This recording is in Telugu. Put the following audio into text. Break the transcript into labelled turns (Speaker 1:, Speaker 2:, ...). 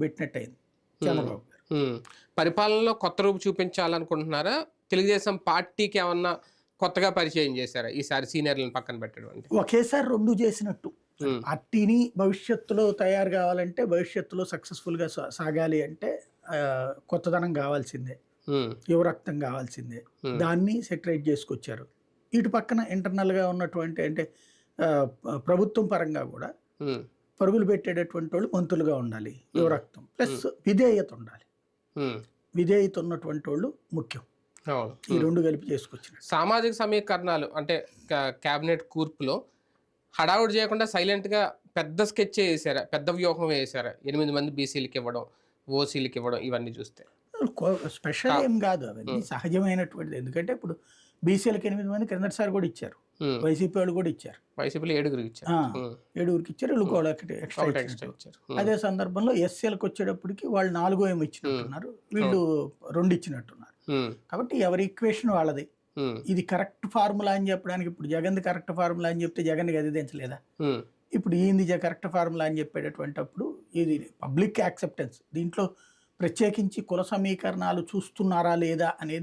Speaker 1: పెట్టినట్టు అయింది చంద్రబాబు.
Speaker 2: పరిపాలనలో కొత్త రూపు చూపించాలనుకుంటున్నారా తెలుగుదేశం పార్టీకి ఏమన్నా కొత్తగా పరిచయం చేశారా ఈసారి సీనియర్లను పక్కన పెట్టడం అంటే
Speaker 1: ఒకేసారి రెండు చేసినట్టు. పార్టీని భవిష్యత్తులో తయారు కావాలంటే భవిష్యత్తులో సక్సెస్ఫుల్గా సాగాలి అంటే కొత్తదనం కావాల్సిందే. యువరక్తం కావాల్సిందే. దాన్ని సెటరేట్ చేసుకొచ్చారు ఇటు పక్కన ఇంటర్నల్గా ఉన్నటువంటి అంటే ప్రభుత్వం పరంగా కూడా. పరుగులు పెట్టేటటువంటి వాళ్ళు మంత్రులుగా ఉండాలి. యువరక్తం ప్లస్ విధేయత ఉండాలి. విధేయత ఉన్నటువంటి వాళ్ళు ముఖ్యం. ఈ రెండు కలిపి చేసుకొచ్చినట్టు.
Speaker 2: సామాజిక సమీకరణాలు అంటే కా- కేబినెట్ కూర్పులో హడావుడి చేయకుండా silent గా పెద్ద స్కెచ్ వేసారా? పెద్ద వ్యూహం వేసారా? ఎనిమిది మంది బీసీలకి ఇవ్వడం ఓసీలకి ఇవ్వడం ఇవన్నీ చూస్తే.
Speaker 1: స్పెషల్ ఏం కాదు. అవన్నీ సహజమైనటువంటిది. ఎందుకంటే ఇప్పుడు బీసీలకు ఎనిమిది మంది క్రిందటిసారి కూడా ఇచ్చారు. వైసీపీ వాళ్ళు కూడా ఇచ్చారు.
Speaker 2: వైసీపీలో ఏడుగురికి ఇచ్చారు.
Speaker 1: ఏడుగురికి ఇచ్చారు వీళ్ళు కూడా
Speaker 2: ఇచ్చారు.
Speaker 1: అదే సందర్భంలో ఎస్సీలకు వచ్చేటప్పటికి వాళ్ళు నాలుగో ఏమో ఇచ్చినట్టున్నారు. వీళ్ళు రెండు ఇచ్చినట్టున్నారు. కాబట్టి ఎవరి ఈక్వేషన్ వాళ్ళది. ఇది కరెక్ట్ ఫార్ములా అని చెప్పడానికి ఇప్పుడు జగన్ కరెక్ట్ ఫార్ములా అని చెప్తే జగన్ గదిదించలేదా. ఇప్పుడు ఈంది కరెక్ట్ ఫార్ములా అని చెప్పేటటువంటి అప్పుడు ఇది పబ్లిక్ యాక్సెప్టెన్స్ దీంట్లో ప్రత్యేకించి కుల సమీకరణాలు చూస్తున్నారా లేదా అనేది